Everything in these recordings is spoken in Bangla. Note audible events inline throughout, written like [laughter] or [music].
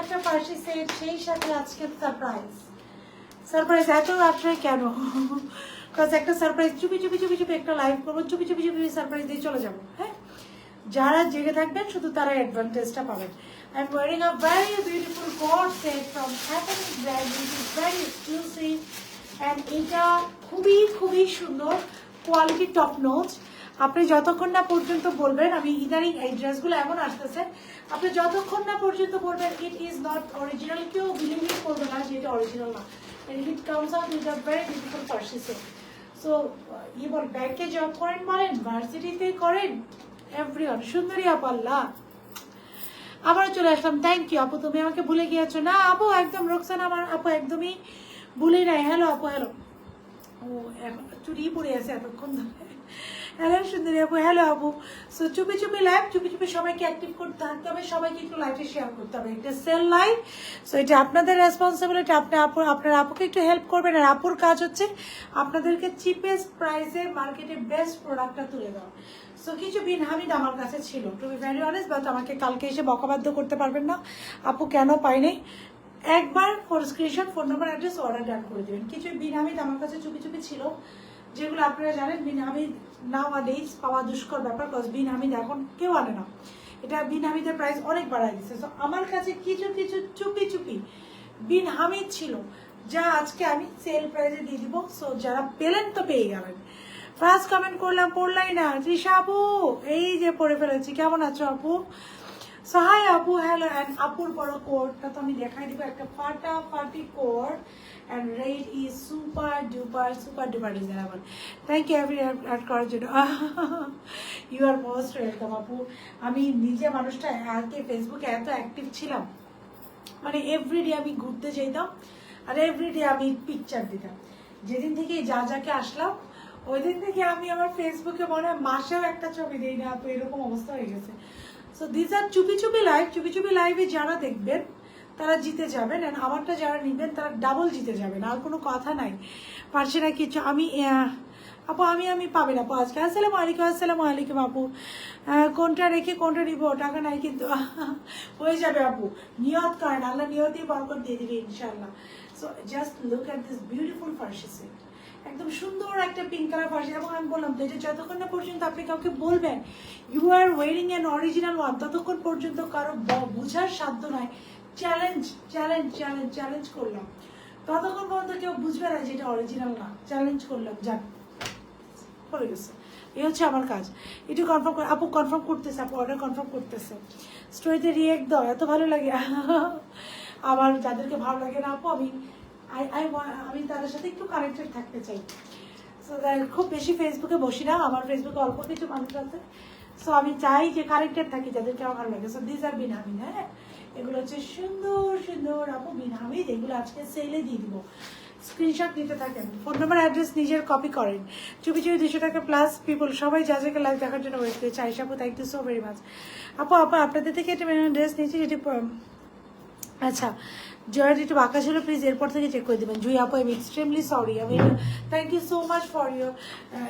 একটা পার্সি সেট, সেই সাথে আজকের সারপ্রাইজ সারপ্রাইজ এত রাত্রে কেন? কাজ একটা সারপ্রাইজ চুপি চুপি চুপি চুপি একটা লাইভ করব, চুপি চুপি চুপি সারপ্রাইজ দিয়ে চলে যাব হ্যাঁ? যারা জেগে থাকবেন, শুধু তারা অ্যাডভান্টেজটা পাবেন। I am wearing a very beautiful coat set from happening brand it is very exclusive and এটা খুবই খুবই সুন্দর কোয়ালিটি টপ নোচ আপনি যতক্ষণ না পর্যন্ত বলবেন, আমি ইদানিং এই ড্রেসগুলো এমন আসতেছে, আপনি যতক্ষণ না পর্যন্ত বলবেন ইট ইজ নট অরিজিনাল কেউ বিলিভই করবে না যে এটা অরিজিনাল না। It comes out with a very beautiful Parsi so ই বল ব্যাংকে জব করেন বলেন ভার্সিটিতে করেন এভরিওয়ান সুন্দরী আপাল্লা আবারও চলে আসলাম থ্যাংক ইউ আপু, তুমি আমাকে ভুলে গিয়েছো। না, আপু, একদম, রোকসান আমার আপু একদমই ভুলে নাই। হ্যালো আপু হ্যালো ও এখন চুরি পড়ে আছে এতক্ষণ ধরে। হ্যালো সুন্দরী আপু, হ্যালো আপু। সো চুপি চুপি লাইভ চুপি চুপি সবাইকে অ্যাক্টিভ করতে থাকতে হবে, সবাইকে একটু লাইভে শেয়ার করতে হবে। এটা সেল লাইভ সো এটা আপনাদের রেসপন্সিবিলিটি আপনি আপু, আপনার আপুকে একটু হেল্প করবেন। আর আপুর কাজ হচ্ছে আপনাদেরকে চিপেস্ট প্রাইসে মার্কেটে বেস্ট প্রোডাক্টটা তুলে দেওয়া। সো কিছু বিন হামিদ আমার কাছে ছিল to be very honest but আমাকে কালকে এসে বকাবাধ্য করতে পারবেন না। আপু কেন পাইনি একবার phone screenshot phone number address order done করে দেবেন। কিছু বিন হামিদ আমার কাছে চুপি চুপি ছিল। যেগুলো আপনারা জানেন বিন হামিদ নাও ডেজ পাওয়া দুষ্কর ব্যাপার কজ বিন হামিদ এখন কেউ আনে না। এটা বিন হামিদের প্রাইস অনেক বাড়াই দিচ্ছে সো আমার কাছে কিছু কিছু, চুপি চুপি বিন হামিদ ছিল, যা আজকে আমি সেল প্রাইসে দিয়ে দিব। সো যারা পেলেন তো পেয়ে গেলেন। ফার্স্ট কমেন্ট করলাম, পড়লাই না। তৃষা আপু, এই যে পড়ে ফেলেছি। কেমন আছো আপু? সো হাই আপু হ্যালো অ্যান্ড আপুর বড় কোডটা তো আমি দেখাই দিব একটা ফাটা ফাটি code and red is super duper super duper designable thank you every add করার জন্য ইউ আর মোস্ট ওয়েলকাম আপু আমি নিজে মানুষটা আগে ফেসবুকে এত অ্যাক্টিভ ছিলাম মানে এভরিডে আমি ঘুরতে যেতাম আর এভরিডে আমি পিকচার দিতাম যেদিন থেকে যা যাকে আসলাম ওই দিন থেকে আমি আমার ফেসবুকে মনে হয় মাসেও একটা ছবি দিই না তো এরকম অবস্থা হয়ে গেছে সো দিস আর চুপি চুপি লাইভ চুপি চুপি লাইভে যারা দেখবেন, তারা জিতে যাবেন অ্যান্ড আমারটা যারা নিবেন, তারা ডাবল জিতে যাবেন। আর কোনো কথা নাই। পারছে না কিছু। আমি আপু, আমি আমি পাবেন আপু আজকে। আসসালামু আলাইকুম আসসালামু আলাইকুম আপু। কোনটা রেখে, কোনটা নিব? টাকা নাই কিন্তু। [laughs] হয়ে যাবে আপু। নিয়ত করেন। আল্লাহ নিয়তই বরকত দিয়ে দিবে ইনশাল্লাহ so just look at this beautiful Farsi set একদম সুন্দর একটা পিঙ্ক কালার ফার্সি এবং আমি বললাম তো যতক্ষণ না পর্যন্ত আপনি কাউকে বলবেন you are wearing an original one ততক্ষণ পর্যন্ত কারও বোঝার সাধ্য নাই। চ্যালেঞ্জ চ্যালেঞ্জ চ্যালেঞ্জ চ্যালেঞ্জ করলাম। ততক্ষণ পর্যন্ত কেউ বুঝবে না যে এটা অরিজিনাল না। চ্যালেঞ্জ করলাম, যাক। হয়ে গেছে। এই হচ্ছে আমার কাজ। একটু কনফার্ম আপু কনফার্ম করতেছে, আপু অর্ডার কনফার্ম করতেছে। স্টোরিতে রিয়েক্ট দাও, এত ভালো লাগে। আমার যাদেরকে ভালো লাগে না, আপু, আমি আই আই আমি তাদের সাথে একটু কানেক্টেড থাকতে চাই। সো খুব বেশি ফেসবুকে বসি না, আমার ফেসবুকে অল্প কিছু মানুষ আছে। সো আমি চাই যে কানেক্টেড থাকি, যাদেরকে আমার ভালো লাগে। সো দিস আর বিনামিন হ্যাঁ? এগুলো হচ্ছে সুন্দর সুন্দর আপু বিনামিন এগুলো আজকে সেলে দিয়ে দিব। স্ক্রিনশট নিতে থাকেন। ফোন নাম্বার অ্যাড্রেস নিজের কপি করেন। চুপি চুপি দুশো টাকা প্লাস পিপল সবাই যা যাকে লাইভ দেখার জন্য ওয়েট করছে। আইসা আপু thank you so very much আপু আপু, আপনাদের থেকে একটা ড্রেস নিয়েছি, যেটি আচ্ছা জয়ের একটু বাঁকা ছিল প্লিজ এরপর থেকে চেক করে দেবেন। জুই আপু এম এক্সট্রিমলি সরি আমি thank you so much for your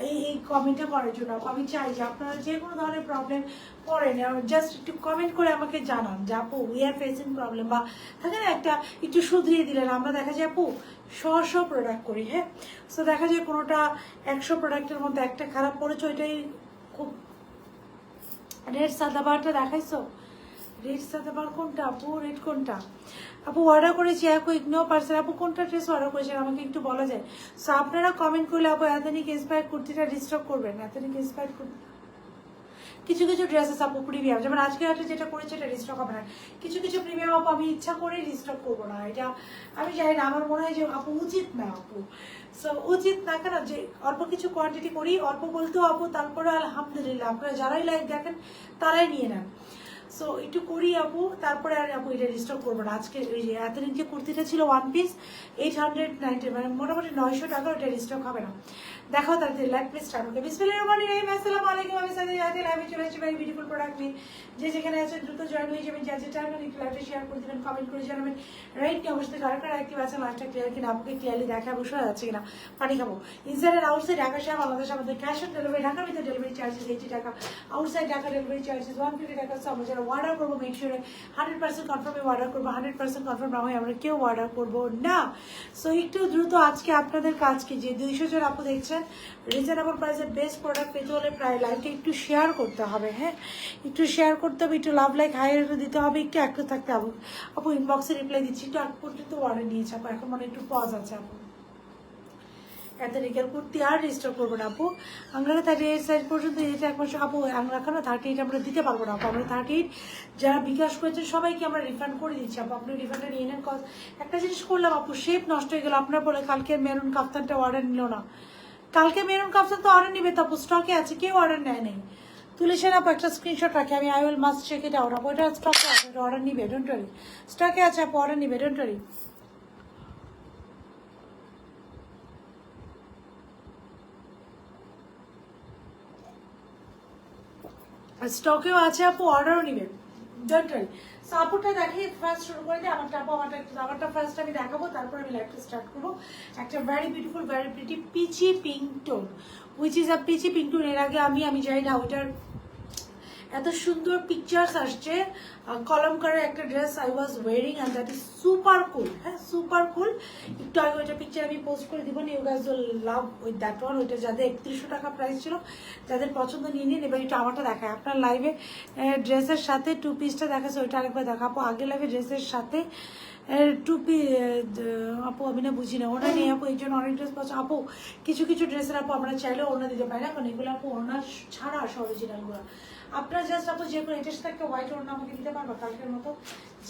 এই এই কমেন্টটা করার জন্য। আমি চাই যে আপনারা যে কোনো ধরনের প্রবলেম পড়েন জাস্ট একটু কমেন্ট করে আমাকে জানান যে, আপু উই আর ফেসিং প্রবলেম বা থাকে না একটা, একটু শুধরিয়ে দিলেন। আমরা দেখা যায়, আপু শ প্রোডাক্ট করি হ্যাঁ? সো দেখা যায় কোনোটা একশো প্রোডাক্টের মধ্যে একটা খারাপ পড়েছে ওইটাই খুব রেট সাদা সাদাবারটা দেখাইছো? রেড সাদাবার কোনটা? আপু রেড কোনটা? আপু অর্ডার করেছি একো ইগনো পার্সেল আপু কোনটা ড্রেস অর্ডার করেছেন আমাকে একটু বলা যায়। সো আপনারা কমেন্ট করলে আপু এতনিক ইন্সপায়ার কুর্তিটা রিস্টক করবেন এতনিক ইন্সপায়ার কুর্তি কিছু কিছু ড্রেসেস আপু প্রিমিয়াম যেমন আজকে একটা যেটা করেছে এটা রিস্টক হবে না। কিছু কিছু প্রিমিয়াম আপু আমি ইচ্ছা করে রিস্টক করব না। এটা আমি জানি না, আমার মনে হয় যে আপু উচিত না আপু সো উচিত না কেন? যে অল্প কিছু কোয়ান্টিটি করি, অল্প বলতেও আপু তারপরে আলহামদুলিল্লাহ। আপনারা যারাই লাইভ দেখেন, তারাই নিয়ে নেন। সো একটু করি আপু, তারপরে আর আপু এটা রিস্টক করব না। আজকে ওই যে এতদিন যে কুর্তিটা ছিল one piece eight hundred ninety মানে মোটামুটি নয়শো টাকা ওইটা রিস্টক হবে না। দেখো তাদের লাইভ প্লিজ স্টার্ট ওকে বিসমিল্লাহির রহমানির রহিম, আসসালামু আলাইকুম, আমি সাথে যাতে লাইভে চলে এসেছি ভেরি বিউটিফুল প্রোডাক্ট নিয়ে। যে যেখানে আছেন, দ্রুত জয়েন হয়ে যাবেন যা যেটা আপনার একটু লাইভে শেয়ার করে দেবেন কমেন্ট করে জানাবেন। রাইট কি অবশ্যই কার কার অ্যাক্টিভ আছে লাইভটা ক্লিয়ার কিনা আপনাকে ক্লিয়ারলি দেখা অবশ্যই যাচ্ছে কিনা, পানি খাব। ইনসাইড আউটসাইড ঢাকা সাহেব বাংলাদেশ আমাদের ক্যাশ অন ডেলিভারি ঢাকার ভিতরে ডেলিভারি চার্জেস এইটি টাকা। Outside Dhaka delivery charges one fifty টাকা সব যারা অর্ডার করব মেক শিওর হান্ড্রেড পার্সেন্ট কনফার্মে অর্ডার করব হান্ড্রেড পার্সেন্ট কনফার্ম না হয় আমরা কেউ অর্ডার করব না। সো একটু দ্রুত আজকে আপনাদের কাজকে, যে দুইশো জন আপু দেখছেন রিজনেবল প্রাইসের বেস্ট প্রোডাক্ট পেতে হলে প্রায় লাইভটা একটু শেয়ার করতে হবে হ্যাঁ? একটু শেয়ার করতে হবে, একটু লাভ লাইক হাই দিতে হবে, একটু অ্যাক্টিভ থাকতে হবে। আপু ইনবক্সে রিপ্লাই দিচ্ছি, একটু আগ পর্যন্ত অর্ডার নিয়েছে আপু, এখন মানে একটু পজ আছে আপু। এত রিকেল কুর্তি আর রেজিস্টার করব না আপু। আমরা থার্টি এইট সাইজ পর্যন্ত এটা এক মাস, আপু আমরা এখন থার্টি এইট আমরা দিতে পারব না আপু। আমরা থার্টি এইট যারা বিকাশ করেছেন সবাইকে আমরা রিফান্ড করে দিচ্ছি আপু। আপনি রিফান্ডটা নিয়ে নেন একটা জিনিস করলাম আপু শেপ নষ্ট হয়ে গেল। আপনার বলে কালকে মেরুন কাপ্তানটা অর্ডার নিল না। কালকে মেরুন কাপ্তান তো অর্ডার নিবে তো আপু স্টকে আছে, কেউ অর্ডার নেয় নেই। তুলেছেন আপু একটা স্ক্রিনশট রাখি, আমি I will must check it out আপু, এটা স্টকে আছে অর্ডার নিবে ডোন্ট ওয়ারি স্টকে আছে, আপু অর্ডার নিবে ডোন্ট ওয়ারি স্টকেও আছে, আপু অর্ডারও নেবেন ডোন্ট ওয়ারি সো দেখিয়ে ফার্স্ট শুরু করে দিই, আমার টাপ আমারটা একটু আমারটা ফার্স্ট আমি দেখাবো, তারপর আমি লাইফটা স্টার্ট করব। একটা very beautiful very pretty peachy pink tone which is a peachy pink tone এর আগে আমি আমি জানি না, ওইটার এত সুন্দর পিকচার্স আসছে। কলমকারের একটা dress I was wearing and that is super cool হ্যাঁ সুপার কুল একটু আগে ওইটা পিকচার আমি পোস্ট করে দিব you guys love with that one ওইটা যাদের একত্রিশশো টাকা প্রাইস ছিল, যাদের পছন্দ নিয়ে নিন, এবার একটু আমারটা দেখায়। আপনার লাইভে ড্রেসের সাথে টু পিসটা দেখাচ্ছে, ওইটা আরেকবার দেখাবো। আগে লাগে ড্রেসের সাথে টুপি আপু, আমি না বুঝি না। ওনা নেই, আপু, এই জন্য অনেক ড্রেস পাচ্ছ আপু, কিছু কিছু ড্রেসের আপু আমরা চাইলেও ওনা দিতে পারি না, কারণ এগুলো আপু ওনার ছাড়া আসে অরিজিনালগুলো আপনার জাস্ট আপু যে কোনো এটার সাথে একটা হোয়াইট ওড়না আমাকে দিতে পারবা কালকের মতো।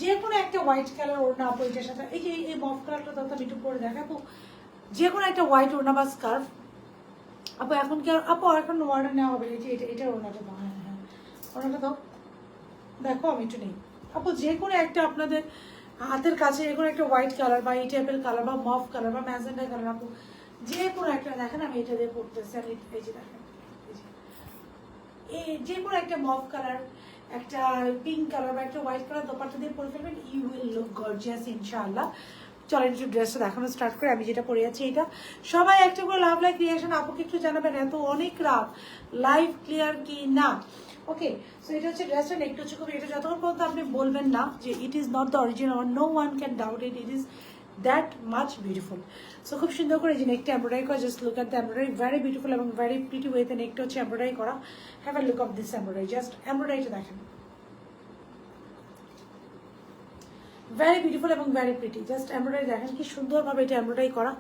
যে কোনো একটা হোয়াইট কালার ওড়না আপু এটার সাথে, এই যে এই মফ কালারটা তো আমি একটু পরে দেখ আপু যে কোনো একটা হোয়াইট ওড়না বা স্কার্ফ আপু, এখন কি আপু এখন অর্ডার নেওয়া হবে। এই যে এটা এটার ওড়নাটা হ্যাঁ হ্যাঁ। ওড়নাটা দাও। দেখো, আমি একটু নেই। আপু, যে কোনো একটা আপনাদের হাতের কাছে কোনো একটা হোয়াইট কালার বা এই টাইপের কালার বা মফ কালার বা ম্যাজেন্ডা কালার আপু, যে কোনো একটা দেখেন, আমি এটা দিয়ে পড়তেছি। আমি এই যে দেখেন। যে কোনো একটা মফ কালার একটা পিঙ্ক কালার বা একটা হোয়াইট কালার দোপাট্টা দিয়ে পরে ফেলবেন ইউ উইল লুক গর্জিয়াস ইনশাআল্লাহ চলেন একটু ড্রেসটা দেখানো স্টার্ট করে, আমি যেটা পরে আছি এটা। সবাই একটা করে লাভ লাইক রিয়াকশন আপুকে একটু জানাবেন, এত অনেক রাত লাইভ ক্লিয়ার কি না? ওকে সো এটা হচ্ছে ড্রেসটা একটু হচ্ছে খুব, এটা যতক্ষণ পর্যন্ত আপনি বলবেন না যে it is not the original no one can doubt it it is that much beautiful so খুব সুন্দর করে যে নেকটা এমব্রয়ডারি করা just look at the embroidery very beautiful এবং ভেরি প্রিটি ওয়েতে নেকটা হচ্ছে এমব্রয়ডারি করা। Have a look of this embroidery just এমব্রয়ডারিটা দেখেন। ভেরি বিউটিফুল এবং ভেরি প্রিটি জাস্ট এমব্রয়ডারি দেখেন কি সুন্দরভাবে এটা এমব্রয়ডারি করা।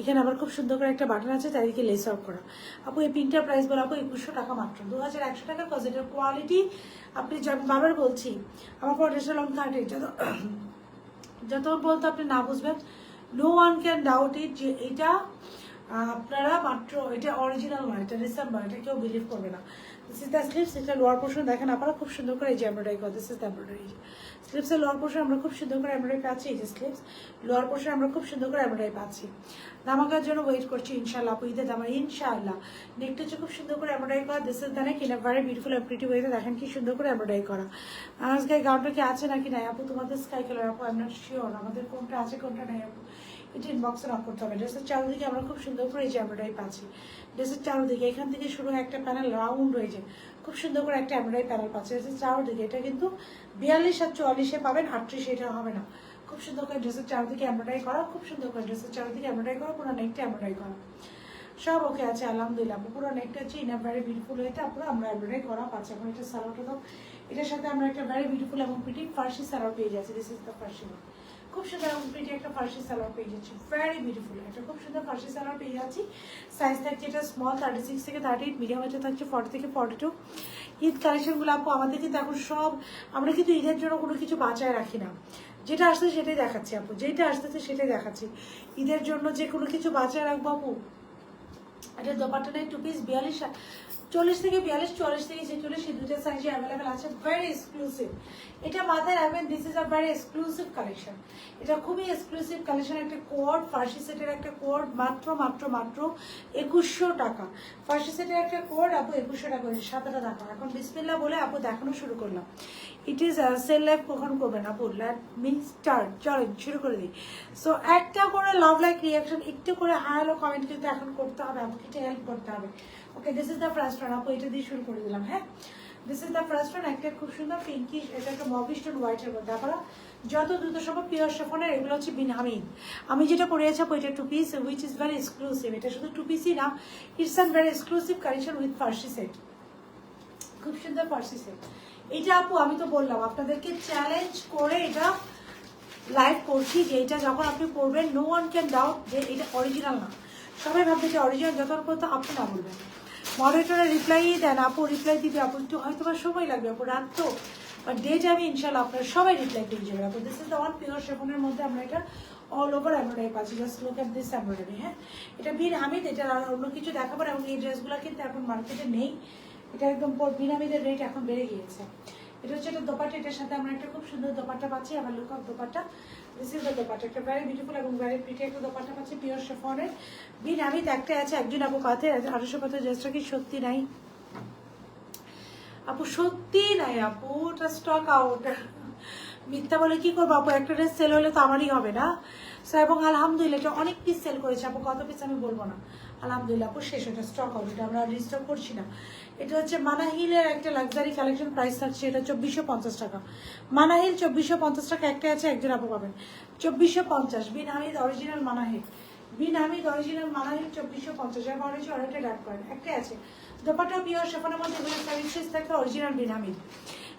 এখানে আবার খুব সুন্দর করে একটা বাটন আছে চারিদিকে লেস আউট করা। আপু, এই পিনটার প্রাইস বলে। আপু, একুশশো টাকা মাত্র। দু হাজার একশো টাকা কজ এটার কোয়ালিটি আপনি বারবার বলছি, আমার পড়েছে লং থার্টি যত যত বলতে আপনি না বুঝবেন no one can doubt it যে এটা আপনারা মাত্র, এটা অরিজিনাল নয়, এটা ডিসেম্বর এটা কেউ বিলিভ করবে না। দিস ইজ দ্য স্লিপস এটা লোয়ার পোর্শন দেখেন, আপনারা খুব সুন্দর করে এই যে এমব্রয়ডারি করে দিস ইজ দ্য এমব্রয়ডারি স্লিপসের লোয়ার পোর্শন আমরা খুব সুন্দর করে এমব্রয়ডারি পাচ্ছি, এই যে স্লিপস লোয়ার পোর্শন আমরা খুব সুন্দর করে এমব্রয়ডারি পাচ্ছি। দামাকার জন্য ওয়েট করছি ইনশাল্লাহ আপু, ঈদের দামা ইনশাল্লাহ নেকটা হচ্ছে খুব সুন্দর করে এমব্রয়ডারি করা this is the neck in very beautiful and pretty ওয়েতে দেখেন কি সুন্দর করে এমব্রয়ডারি করা। আজকে গাউনটা কি আছে নাকি নাই, আপু? তোমাদের স্কাই কালার আপু আমি নট শিওর আমাদের কোনটা আছে, কোনটা নাই, আপু? এটা ইনবক্সে নক করতে হবে। ড্রেসের চারদিকে আমরা খুব সুন্দর করে এই যে এমব্রয়ডারি পাচ্ছি। ড্রেসের চারদিকে, এখান থেকে শুরু একটা প্যানেল রাউন্ড হয়েছে খুব সুন্দর করে একটা এমব্রয়ডারি প্যানেল পাচ্ছি। ড্রেসের চারদিকে, এটা কিন্তু বিয়াল্লিশ আর চুয়াল্লিশে পাবেন, আটত্রিশ এটা হবে না। খুব সুন্দর করে ড্রেসের চারদিকে এমব্রয়ডারি করা, খুব সুন্দর করে ড্রেসের চারদিকে এমব্রয়ডারি করা, পুরো নেকটা এমব্রয়ডারি করা। সব ওকে আছে, আলহামদুলিল্লাহ পুরো নেকটা হচ্ছে ইনা ভেরি বিউটিফুল হয়েছে আপুরো আমরা এমব্রয়ডারি করা পাচ্ছি এখন এটা সালোয়ারটা এটার সাথে আমরা একটা ভ্যারি বিউটিফুল এবং প্রিটি ফার্সি সালোয়ার পেয়ে যাচ্ছি দিস ইজ দ্য ফার্সি খুব সুন্দর প্রিটি একটা ফার্সি সালোয়ার পেয়ে যাচ্ছি। ভেরি বিউটিফুল একটা খুব সুন্দর ফার্সি সালোয়ার পেয়ে যাচ্ছি। সাইজ থাকছে এটা স্মল থার্টি সিক্স থেকে থার্টি এইট মিডিয়াম এটা থাকছে ফর্টি থেকে ফর্টি টু ঈদ কালেকশনগুলো আপু, আমাদের কিন্তু এখন সব, আমরা কিন্তু ঈদের জন্য কোনো কিছু বাঁচায় রাখি না। যেটা আসছে সেটাই দেখাচ্ছি আপু, যেটা আসতেছে সেটাই দেখাচ্ছি। ঈদের জন্য যে কোনো কিছু বাঁচায় রাখব আপু। এটা দোপাট্টা নেই টু পিস বিয়াল্লিশ চল্লিশ থেকে বিয়াল্লিশ চল্লিশ থেকে ছেচল্লিশ, এই দুটো সাইজে অ্যাভেলেবেল আছে ভেরি এক্সক্লুসিভ এটা মাথায় রাখবেন this is a very exclusive collection এটা খুবই এক্সক্লুসিভ কালেকশন একটা কোড ফার্সি সেটের একটা কোড মাত্র মাত্র মাত্র একুশশো টাকা। ফার্সি সেটের একটা কোড আপু, একুশশো টাকা হয়েছে সাতটা টাকা। এখন বিসমিল্লা বলে আপু দেখানো শুরু করলাম। ইট ইজ সেল লাইফ কখন করবেন আপু? লেট মি স্টার্ট চলেন, শুরু করে দিই। সো একটা করে লাভ লাইক রিয়াকশন একটু করে হারালো কমেন্ট কিন্তু এখন করতে হবে আপুকে একটু হেল্প করতে হবে। Okay this is the first one আপু এটা দিয়ে শুরু করে দিলাম হ্যাঁ this is the first one একটা খুব সুন্দর পিঙ্কি এটা একটা মবিস্টন হোয়াইটের মধ্যে। আপনারা যত দ্রুত সম্ভব পিওর শেফনের এগুলো হচ্ছে বিন হামিদ আমি যেটা পরে আছি এটা two piece which is very exclusive এটা শুধু টু পিসই না it's an very exclusive collection with Farsi set খুব সুন্দর ফার্সি সেট এটা আপু, আমি তো বললাম, আপনাদেরকে চ্যালেঞ্জ করে এটা লাইভ করছি যে এটা যখন আপনি পড়বেন নো ওয়ান ক্যান ডাউট যে এটা অরিজিনাল না। সবাই ভাববে যে অরিজিনাল যখন পর্যন্ত আপনি না বলবেন। মডারেটরে রিপ্লাই দেন, আপু রিপ্লাই দিবে, আপু একটু হয়তো বা সময় লাগবে, আপু রাত তো। বাট ডে আমি ইনশাল্লাহ আপনার সবাই রিপ্লাই পেয়ে যাবেন আপু this is the one pure শেফনের মধ্যে আমরা এটা অল ওভার এমব্রয়ডারি পাচ্ছি। Just look at this embroidery হ্যাঁ? এটা বীর হামিদ এটা অন্য কিছু দেখাবো এবং এই ড্রেসগুলো কিন্তু এখন মার্কেটে নেই। এটা একদম বীর হামিদের রেট এখন বেড়ে গিয়েছে। এটা হচ্ছে একটা দোপাটা এটার সাথে আমরা একটা খুব সুন্দর দোপাট্টা পাচ্ছি আমার look of dupatta. This is the dupatta, একটা ভেরি বিউটিফুল এবং ভেরি প্রিটি একটা দোপাট্টা পাচ্ছি পিওর শেফনের বিন, আমি একটা আছে, একজন আপু কাতে আঠারোশো কত ড্রেসটা কি সত্যি নাই। আপু, সত্যি নাই আপু, ওটা স্টক আউট মিথ্যা বলে কি করব আপু, একটা ড্রেস সেল হলে তো আমারই হবে না। সো এবং আলহামদুলিল্লাহ, এটা অনেক পিস সেল করেছে আপু, কত পিস আমি বলব না। আলহামদুলিল্লাহ, আপু, শেষ, ওটা স্টক আউট এটা আমরা রিস্টক করছি না। এটা হচ্ছে মানাহিলের একটা লাক্সারি কালেকশন প্রাইস থাকছে, এটা চব্বিশশো পঞ্চাশ টাকা। মানাহিল চব্বিশশো পঞ্চাশ টাকা একটা আছে, একজন আপু পাবেন। চব্বিশশো পঞ্চাশ বিন হামিদ অরিজিনাল মানাহিল। বিন হামিদ অরিজিনাল মানাহিল চব্বিশশো পঞ্চাশ, এর অরেঞ্জ অনেকটা ডাক করেন একটাই আছে। দোপাটা পিওর শেফনের মধ্যে এগুলো সার্ভিসেস থাকে অরিজিনাল বিন হামিদ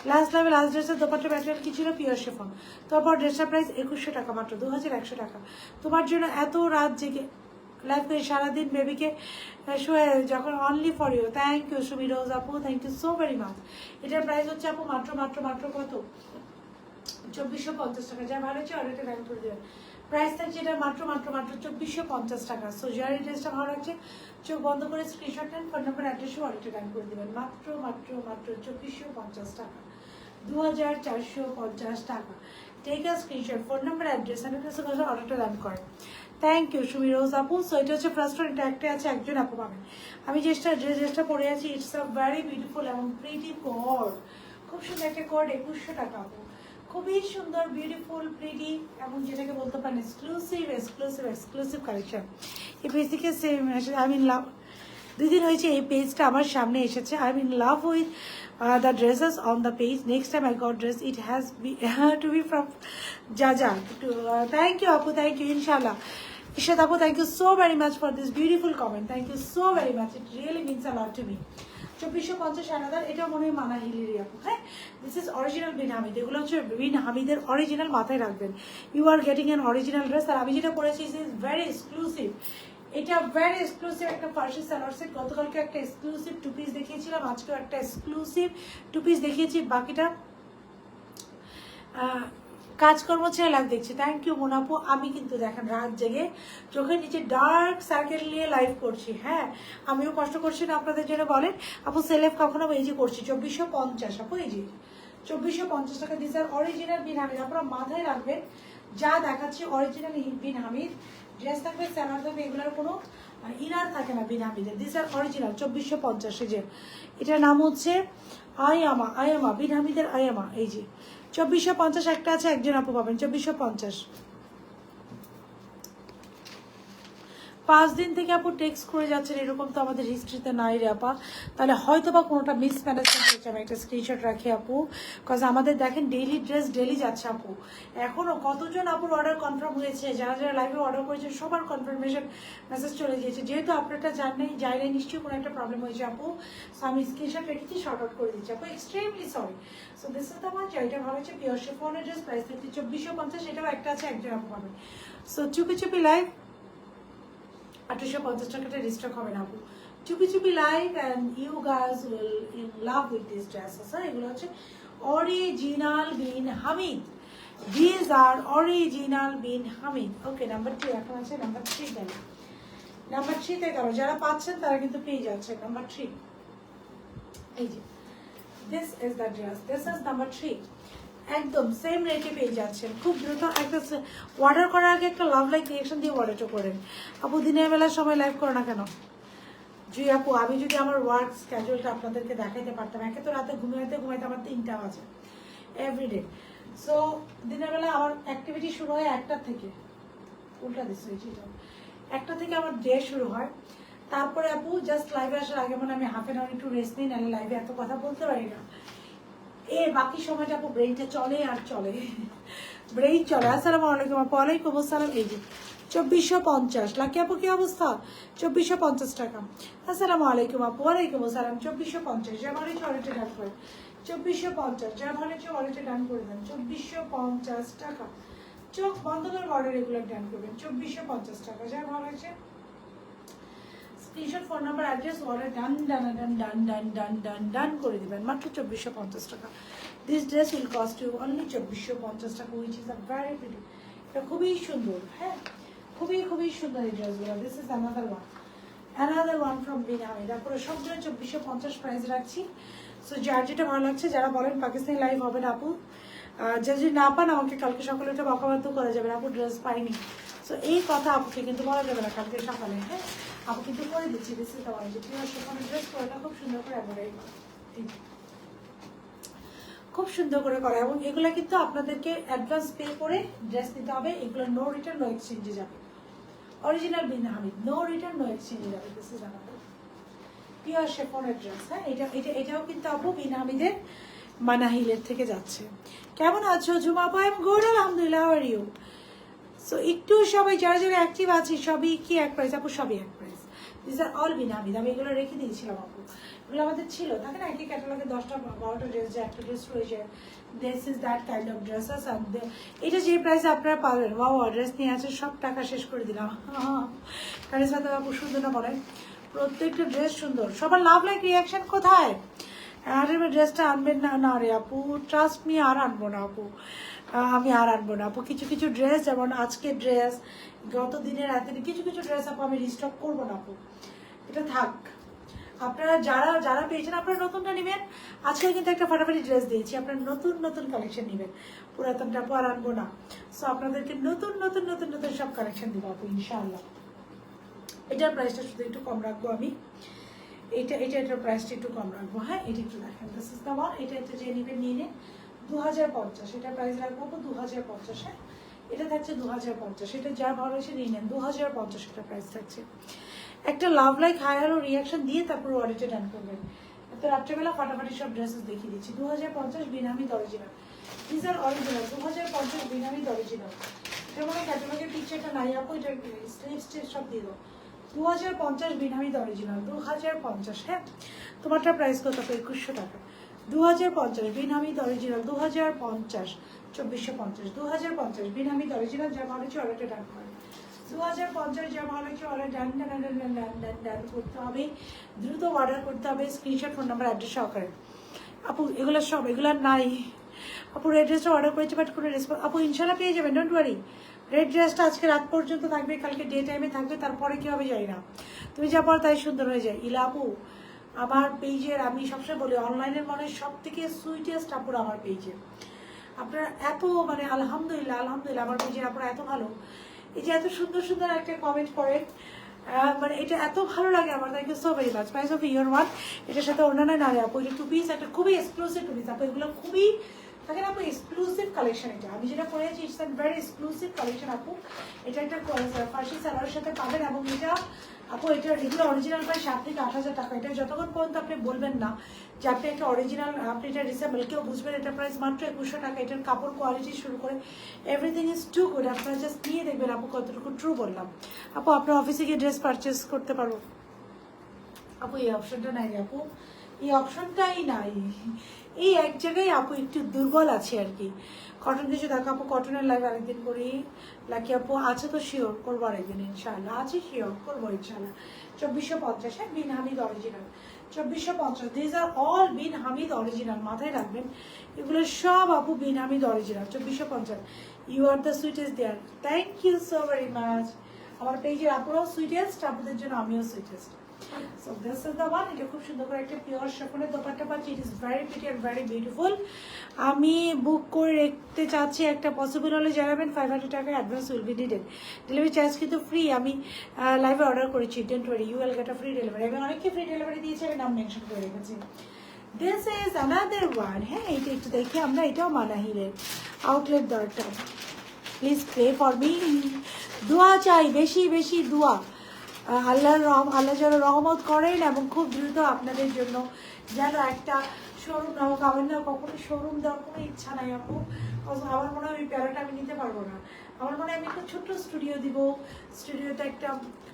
লাস্ট লাভে লাস্ট ড্রেসের দোপাট্টা ম্যাটেরিয়াল কি ছিল? পিওর শেফন তারপর ড্রেসটার প্রাইস একুশশো টাকা মাত্র দু হাজার একশো টাকা। তোমার জন্য এত রাত জেগে লাইফ করে সারাদিন বেবিকে শুয়ে যখন only for you thank you Sumi Rose আপু thank you so very much এটার প্রাইস হচ্ছে আপু মাত্র মাত্র মাত্র কত? চব্বিশশো পঞ্চাশ টাকা। যা ভালো হচ্ছে অর্ডারটা ব্যাংক করে দেবেন প্রাইস থাকছে এটা মাত্র মাত্র মাত্র চব্বিশশো পঞ্চাশ টাকা। সো যার ড্রেসটা ভালো লাগছে, চোখ বন্ধ করে স্ক্রিনশট নেন ফোন নাম্বার অ্যাড্রেসও অর্ডারটা ব্যাংক করে দেবেন। মাত্র মাত্র মাত্র চব্বিশশো পঞ্চাশ টাকা। দু হাজার চারশো পঞ্চাশ টাকা। Take a screenshot phone number address অ্যাড্রেসের কাছে অর্ডারটা দান করেন থ্যাংক ইউ সুমি রোজ আপু। সো এটা হচ্ছে ফার্স্ট ওয়ান একটা আছে, একজন আপু পাবেন। আমি যেটা, যে ড্রেসটা পরে আছি ইটস আ ভেরি বিউটিফুল এবং প্রিটি কোড খুব সুন্দর একটা কোড একুশশো টাকা আপু। খুবই সুন্দর বিউটিফুল প্রিটি এবং যেটাকে বলতে পারেন এক্সক্লুসিভ এক্সক্লুসিভ এক্সক্লুসিভ কালেকশন এই পেজ থেকে সেম আই মিন লাভ দুই দিন হয়েছে, এই পেজটা আমার সামনে এসেছে। I mean love with the dresses on the page next time I got dress it has be to be from যা যা থ্যাংক ইউ আপু থ্যাংক ইউ ইনশাল্লাহ ইশাদ আপু thank you so very much for this beautiful comment thank you so very much it really means a lot to me চব্বিশশো পঞ্চাশ আনাদার এটা মনে হয় মানা হিলিরি আপু হ্যাঁ? This is original Bin Hamid এগুলো হচ্ছে বিন হামিদের অরিজিনাল মাথায় রাখবেন। You are getting an original dress আর আমি যেটা পরেছি ইজ ইজ ভেরি এক্সক্লুসিভ এটা ভেরি এক্সক্লুসিভ একটা ফার্সি সালোয়ার সেট গতকালকে একটা এক্সক্লুসিভ টু পিস দেখিয়েছিলাম, আজকেও একটা এক্সক্লুসিভ টু পিস দেখিয়েছি, বাকিটা কাজকর্ম ছেড়ে লাইভ দেখছি। থ্যাংক ইউ মোনাপু আমি কিন্তু দেখেন রাত জেগে চোখের নিচে ডার্ক সার্কেল নিয়ে লাইভ করছি হ্যাঁ? আমিও কষ্ট করছি না আপনাদের জন্য বলেন। আপু সেলেফ কখনো এই যে করছি, চব্বিশশো পঞ্চাশ। আপু, এই যে চব্বিশশো পঞ্চাশ টাকা this are original Bin Hamid আপনারা মাথায় রাখবেন, যা দেখাচ্ছি অরিজিনাল বিন হামিদ ড্রেস থাকবে স্যালার থাকবে, এগুলোর কোনো ইনার থাকে না বিন হামিদের দিস আর অরিজিনাল চব্বিশশো পঞ্চাশে যে। এটার নাম হচ্ছে আয়ামা আয়ামা বিন হামিদের আয়ামা, এই যে। চব্বিশশো পঞ্চাশ একটা আছে, একজন আপু পাবেন, চব্বিশশো পঞ্চাশ। পাঁচ দিন থেকে আপু টেক্সট করে যাচ্ছেন, এরকম তো আমাদের হিস্ট্রিতে নাই রে আপা। তাহলে হয়তো বা কোনোটা মিস হয়েছে আমি একটা স্ক্রিনশট রাখি আপু। কজ আমাদের দেখেন ডেইলি ড্রেস ডেলি যাচ্ছে আপু। এখনও কতজন আপুর অর্ডার কনফার্ম হয়েছে? যারা যারা লাইভে অর্ডার করেছে, সবার কনফার্মেশন মেসেজ চলে গিয়েছে। যেহেতু আপনারটা জানেন যাই নাই নিশ্চয়ই কোনো একটা প্রবলেম হয়েছে আপু। সো আমি স্ক্রিনশট রেখেছি শর্ট আউট করে দিচ্ছি। আপু extremely sorry so this is the one যেটা ভালো হচ্ছে পিওর শেফনের ড্রেস প্রাইস থাকছে চব্বিশশো পঞ্চাশ, এটাও একটা আছে, একজন আপু পাবেন। সো চুপি চুপি লাইভ আঠারোশো পঞ্চাশ টাকাটা রিস্টক হবে না আপু। চুপি চুপি live and you guys will in love with this dresses হ্যাঁ এগুলো হচ্ছে original Bin Hamid these are original Bin Hamid okay number two এখন আছে নাম্বার থ্রি গেল নাম্বার থ্রিতে গেল যারা পাচ্ছেন তারা কিন্তু পেয়ে যাচ্ছে নাম্বার থ্রি এই যে this is the dress this is number three একদম সেম রেটে পেয়ে যাচ্ছেন। খুব দ্রুত একটা অর্ডার করার আগে একটা লাভ লাইক রিয়েকশন দিয়ে অর্ডারটা করেন। আপু, দিনের বেলার সময় লাইভ করো না কেন? জি আপু, আমি যদি আমার ওয়ার্ক স্ক্যাজুয়ালটা আপনাদেরকে দেখাইতে পারতাম, একে তো রাতে ঘুমাইতে ঘুমাইতে আমার তিনটা বাজে এভরিডে সো দিনের বেলা আমার অ্যাক্টিভিটি শুরু হয় একটার থেকে, উল্টা দিচ্ছে একটা থেকে আমার ডে শুরু হয়। তারপরে আপু জাস্ট লাইভে আসার আগে মানে আমি হাফ এন আওয়ার একটু রেস্ট নিই, নাহলে লাইভে এত কথা বলতে পারি না। এ, বাকি সময়টা আপু ব্রেইনটা চলে আর চলে। [laughs] ব্রেইন চলে। আসসালামু আলাইকুম আপু, ওয়ালাইকুম আসসালাম। এই যে চব্বিশশো পঞ্চাশ। লাকি অবস্থা? চব্বিশশো পঞ্চাশ টাকা। আলাইকুম আপু, ওয়ালাইকুম আসসালাম। চব্বিশশো পঞ্চাশ চলেটে ডান করে। চব্বিশশো পঞ্চাশ চলেটে ডান করে দেন। চব্বিশশো পঞ্চাশ টাকা। চোখ বন্ধ করে অর্ডার রেগুলার ডান করবেন। চব্বিশশো পঞ্চাশ টাকা screenshot phone number address done done done done done done done done করে দিবেন। মাত্র চব্বিশশো পঞ্চাশ টাকা। This dress will cost you only চব্বিশশো পঞ্চাশ টাকা উইচ ইজ আ প্রিটি এটা খুবই সুন্দর হ্যাঁ? খুবই খুবই সুন্দর এই ড্রেসগুলো। This is another one another one from বিনামি তারপরে সবগুলো চব্বিশশো পঞ্চাশ প্রাইস রাখছি। সো যার যেটা ভালো লাগছে, যারা বলেন পাকিস্তানি লাইভ হবে না আপু। যদি না পান, আমাকে কালকে সকালে ওটা বকাবাধ্য করা যাবে আপু ড্রেস পাইনি। সো এই কথা আপুকে কিন্তু বলা যাবে না কালকে সকালে হ্যাঁ? আপু কিন্তু করে দিচ্ছি দিস ইজ দেওয়া যে প্রিয় সেখানে ড্রেস পরেটা খুব সুন্দর করে এমনই খুব সুন্দর করে করা। এবং এগুলো কিন্তু আপনাদেরকে অ্যাডভান্স পে করে ড্রেস নিতে হবে। এগুলো নো রিটার্ন নো এক্সচেঞ্জে যাবে। Original Bin Hamid no return no exchange যাবে দিস ইজ আমাদের পিওর শেফনের ড্রেস হ্যাঁ? এটা এটা, এটাও কিন্তু আপু বিন হামিদের মানাহিলের থেকে যাচ্ছে। কেমন আছো ঝুমা আপা? এম গুড আলহামদুলিল্লাহ আর ইউ সো একটু সবাই, যারা যারা অ্যাক্টিভ আছে, সবই কি এক প্রাইস আপু, সবই এক price this are all Bin Hamid আমি এগুলো রেখে দিয়েছিলাম আপু। এগুলো আমাদের ছিল, থাকে না? একই ক্যাটালগে দশটা, বারোটা ড্রেস যে একটা ড্রেস রয়ে যায় this is that kind of dresses এটা যে প্রাইসে আপনারা পাবেন ওয়াও ড্রেস নিয়ে আছে, সব টাকা শেষ করে দিলাম। কারিজমা তো আপু সুন্দর না বলেন? প্রত্যেকটা ড্রেস সুন্দর। সবার লাভ লাইক রিয়াকশন কোথায়? আরে ড্রেসটা আনবেন না না রে আপু। ট্রাস্ট মি আর আনব না আপু। আমি আর আনব না আপু। কিছু কিছু ড্রেস যেমন আজকের ড্রেস গত দিনের রাতে কিছু কিছু ড্রেস আপু, আমি রিস্টক করব না আপু। এটা থাক। আপনারা যারা যারা পেয়েছেন, আপনারা নতুনটা নেবেন। আজকে কিন্তু একটা ফাটাফাটি ড্রেস দিয়েছি, আপনারা নতুন নতুন কালেকশন নেবেন। পুরাতনটা পর আনব না। সো আপনাদেরকে নতুন নতুন নতুন নতুন সব কালেকশন দেবো আপু, ইনশাআল্লাহ। এটার প্রাইসটা শুধু একটু কম রাখব আমি। এটা এটা এটার প্রাইসটা একটু কম রাখব হ্যাঁ? এটা একটু দেখেন দিস ইজ এটা একটা যে নেবেন, নিয়ে নিন। দু হাজার পঞ্চাশ, এটা প্রাইস রাখব দু হাজার পঞ্চাশ হ্যাঁ? এটা থাকছে দু হাজার পঞ্চাশ, এটা যা ভালো হয়েছে নিয়ে নেন। দু হাজার পঞ্চাশ এটা প্রাইস থাকছে। একটা love like hi hello reaction দিয়ে তারপর অডিটে ডান করবেন। তো রাত্রেবেলা ফাটাফাটি সব ড্রেসেস দেখিয়ে দিচ্ছি। দু হাজার পঞ্চাশ বিনামিত অরিজিনাল দিস আর অরিজিনাল দু হাজার পঞ্চাশ বিনামি অরিজিনাল এটা মানে ক্যাটালগের পিকচারটা নাই আপু এটা স্লিপ স্টিপ সব দিয়ে দাও। দু হাজার পঞ্চাশ বিনামিত অরিজিনাল দু হাজার পঞ্চাশ হ্যাঁ? তোমারটা প্রাইস কত? একুশশো টাকা। দু হাজার পঞ্চাশ বিনামিত অরিজিনাল দু হাজার পঞ্চাশ, চব্বিশশো পঞ্চাশ। দু হাজার পঞ্চাশ বিনামি অরিজিনাল যা হচ্ছে অর্ডারটা ডান করে দু হাজার পঞ্চাশ যা ভালো হচ্ছে অর্ডার ডান ডান ডান ডান ডান ডান করতে হবে। দ্রুত অর্ডার করতে হবে স্ক্রিনশট ফোন নাম্বার অ্যাড্রেস সহকারে। আপু, এগুলো সব, এগুলো নাই। আপু রেড ড্রেসটা অর্ডার করেছি বাট কোনো রেসপন্স আপু ইনশাল্লাহ পেয়ে যাবেন ডোন্ট ওয়ারি রেড ড্রেসটা আজকে রাত পর্যন্ত থাকবে, কালকে ডে টাইমে থাকবে, তারপরে কি হবে যাই না। তুমি যা পর তাই সুন্দর হয়ে যায়। ইলা আপু, আমার পেজের আমি সবসময় বলি অনলাইনের মনে সব থেকে সুইটেস্ট আপুর আমার পেজে আপনারা এত মানে আলহামদুলিল্লাহ আলহামদুলিল্লাহ, আমার পেজের আপনারা এত ভালো। এই যে এত সুন্দর সুন্দর একটা কমেন্ট করেন মানে এটা এত ভালো লাগে আমার thank you so very much price of year one এটার সাথে অন্যান্য নারে আপু এটা টু পিস একটা খুবই এক্সক্লুসিভ টু পিস আপু, এগুলো খুবই থাকে না আপু এক্সক্লুসিভ কালেকশন এটা। আমি যেটা করেছি it's an very exclusive collection আপু। এটা একটা ফার্সি সালোয়ারের সাথে পাবেন এবং এটা আপু, এটা এগুলো অরিজিনাল প্রায় সাত থেকে আট হাজার টাকা। এটা যতক্ষণ পর্যন্ত আপনি বলবেন না যে আপনি একটা অরিজিনাল আপনি এটা রিসেবল কেউ বুঝবেন এটা প্রাইস মাত্র একুশশো টাকা। এটার কাপড় কোয়ালিটি শুরু করে এভরিথিং ইজ টু গুড আপনারা জাস্ট নিয়ে দেখবেন আপু, কতটুকু ট্রু বললাম। আপু, আপনার অফিসে গিয়ে ড্রেস পারচেস করতে পারব আপু, এই অপশনটা নাই আপু। এই অপশনটাই নাই। এই এক জায়গায় আপু একটু দুর্বল আছে আর কি। কটন কিছু দেখো আপু কটনের লাইভ আরেকদিন করি। লাকি আপু আছে তো শিওর করব আরেকদিন ইনশাল্লাহ আছে শিওর করব ইনশাল্লাহ চব্বিশশো পঞ্চাশ হ্যাঁ বিন হামিদ অরিজিনাল চব্বিশশো পঞ্চাশ these are all Bin Hamid original মাথায় রাখবেন। এগুলো সব আপু বিন হামিদ অরিজিনাল চব্বিশশো পঞ্চাশ। You are the sweetest there thank you so very much আমার পেজের আপুরাও সুইটেস্ট আপুদের জন্য আমিও sweetest so this is the one এটা খুব সুন্দর করে একটা পিওর শিফনের দোপাট্টা পাচ্ছি। It is very pretty and very beautiful আমি বুক করে রাখতে চাচ্ছি একটা পসিবল হলে জানাবেন ফাইভ হান্ড্রেড টাকা advance will be needed delivery charge কিন্তু ফ্রি আমি লাইভে অর্ডার করেছি don't worry you will get a free delivery আমি অনেককে ফ্রি ডেলিভারি দিয়েছি, আমি নাম মেনশন করে রেখেছি। দিস ইজ আনাদার ওয়ান হ্যাঁ এটা একটু দেখি, আমরা এটাও মানাহিরের আউটলেট দরটা প্লিজ প্রে ফর মি দোয়া চাই, বেশি বেশি দোয়া। আল্লাহর রহম আল্লাহ যেন রহমত করেন এবং খুব দ্রুত আপনাদের জন্য যেন একটা শোরুম নাও আমার না কখনো শোরুম দেওয়ার কোনো ইচ্ছা নাই আপু। আমার মনে হয় ওই প্যারাটা আমি নিতে পারব না। আমার মনে হয় আমি একটা ছোট্ট স্টুডিও দিব। স্টুডিওতে একটা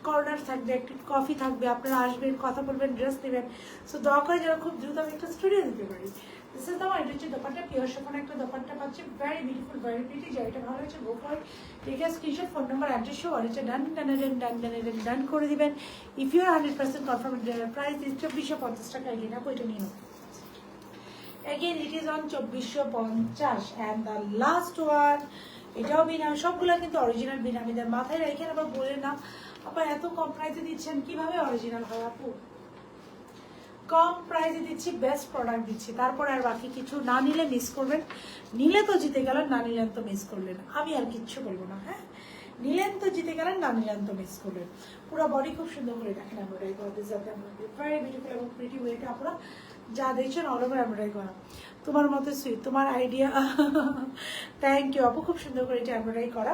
কর্নার থাকবে, একটা কফি থাকবে। আপনারা আসবেন, কথা বলবেন ড্রেস নেবেন। সো দয়া করে যেন খুব দ্রুত আমি একটা স্টুডিও দিতে পারি। দিস ইজ আমার এটা হচ্ছে দোপাট্টা পিওর শিফন একটা দোপাট্টা পাচ্ছি ভেরি বিউটিফুল ভেরি প্রিটি যেটা ভালো হচ্ছে go for take screenshot phone number address show আর হচ্ছে done done done done done done করে দিবেন। If you hundred percent confirm price this চব্বিশশো পঞ্চাশ টাকা, এগিয়ে না ওইটা নিয়ে নেব again, it is on চব্বিশশো পঞ্চাশ, and the last one, এটাও বিনামি সবগুলো কিন্তু অরিজিনাল বিনামিদের মাথায় রেখে আবার বলে না আবার এত কম প্রাইসে দিচ্ছেন, কীভাবে অরিজিনাল হয় আপু? কম প্রাইসে দিচ্ছি বেস্ট প্রোডাক্ট দিচ্ছি। তারপরে আর বাকি কিছু না নিলে মিস করবেন। নিলে তো জিতে গেলেন, না নিলেন তো মিস করলেন। আমি আর কিচ্ছু বলব না হ্যাঁ? নিলেন তো জিতে গেলেন, না নিলেন তো মিস করলেন। পুরো বডি খুব সুন্দর করে দেখেন এমব্রয়ডারি করা যাতে ভেরি বিউটিফুল এবং প্রিটি ওয়েটা আপনারা যা দেখছেন অল ওভার এমব্রয়ডারি করা তোমার মতো সুইট তোমার আইডিয়া থ্যাংক ইউ আপু, খুব সুন্দর করে এটা এমব্রয়ডারি করা।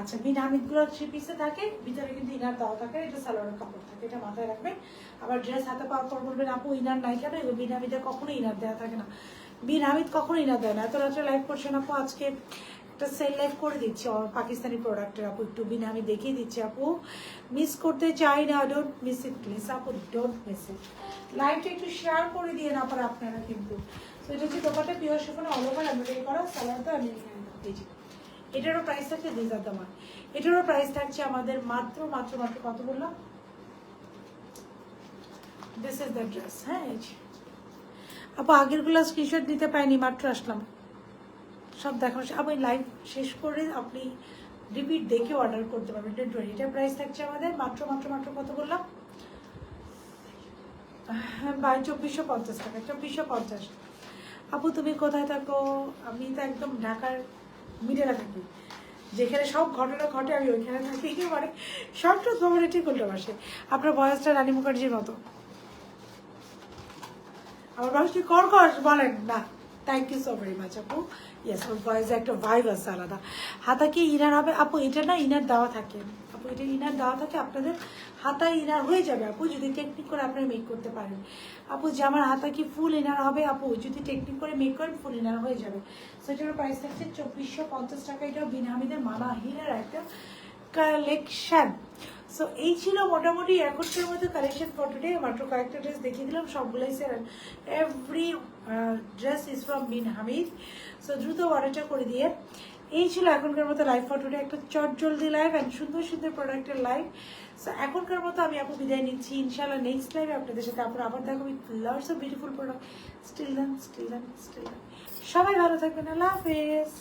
আচ্ছা বিনা আমিদগুলো থ্রি পিসে থাকে, ভিতরে কিন্তু ইনার দেওয়া থাকে, এটা সালোয়ারের কাপড় থাকে, এটা মাথায় রাখবেন। আবার ড্রেস হাতে পাওয়ার পর বলবেন, আপু ইনার নাই কেন? এগুলো বিনা আমিদে কখনো ইনার দেওয়া থাকে না। বিনা আমিদ কখনো ইনার দেয় না। এত রাত্রে লাইভ করছেন আপু, আজকে একটা সেল লাইভ করে দিচ্ছি পাকিস্তানি প্রোডাক্টের আপু, একটু বিনা আমি দেখিয়ে দিচ্ছি আপু। মিস করতে চাই না ডোন্ট মিস ইট প্লিজ আপু ডোন্ট মিস ইট লাইভটা একটু শেয়ার করে দিয়ে না পারে আপনারা কিন্তু। তো এটা হচ্ছে দোকানটা পিওর সেখানে অল ওভার করা সালাদটা আমি যে এটারও প্রাইস থাকছে দুই হাজার দামান এটারও প্রাইস থাকছে আমাদের মাত্র মাত্র মাত্র কত বললাম? দিস ইজ দ্য ড্রেস হ্যাঁ আপু, আগেরগুলো স্ক্রিনশট দিতে পাইনি মাত্র আসলাম। সব দেখানো আপনি লাইভ শেষ করে আপনি রিপিট দেখে অর্ডার করতে পারবেন। ওয়ারি এটার প্রাইস থাকছে আমাদের মাত্র মাত্র মাত্র কত বললাম? বাই চব্বিশশো পঞ্চাশ টাকা, চব্বিশশো পঞ্চাশ। আপু, তুমি কোথায় থাকো? আমি তো একদম ঢাকার মিডলে থাকি। যেখানে সব ঘটনা ঘটে, আমি ওইখানে থাকি। মানে সবটা তোমার ঠিক উল্টো পাশে আপনার বয়সটা রানী মুখার্জির মতো। আমার বয়সটি কর্কশ বলেন? না thank you so very much আপু। ইয়েস ওর ভয়েস একটা ভাইব আছে আলাদা। হাতা কি ইনার হবে? আপু, এটা না ইনার দেওয়া থাকে। আপু, এটা ইনার দেওয়া থাকে আপনাদের হাতায় ইনার হয়ে যাবে, আপু, যদি টেকনিক করে আপনারা মেক করতে পারেন। আপু, যে আমার হাতা কি ফুল ইনার হবে, আপু? যদি টেকনিক করে মেক করেন ফুল ইনার হয়ে যাবে। সেটার প্রাইস থাকছে চব্বিশশো পঞ্চাশ টাকা। এটা বিনামিদের মানা হিরের একটা কালেকশান সো এই ছিল মোটামুটি এখনকার মতো কালেকশন ফর মাত্র কয়েকটা ড্রেস দেখিয়ে দিলাম, সবগুলোই sir every dress is from Bin Hamid so দ্রুত অর্ডারটা করে দিয়ে এই ছিল এখনকার মতো লাইভ ফটোটা একটা চট জলদি লাইভ অ্যান্ড সুন্দর সুন্দর প্রোডাক্টের লাইভ সো এখনকার মতো আমি আপু বিদায় নিচ্ছি। ইনশাল্লাহ নেক্সট লাইভে আপনাদের সাথে আপনার আবার দেখো with lots of beautiful product still then still then still then সবাই ভালো থাকবেন। আল্লাহ হাফেজ।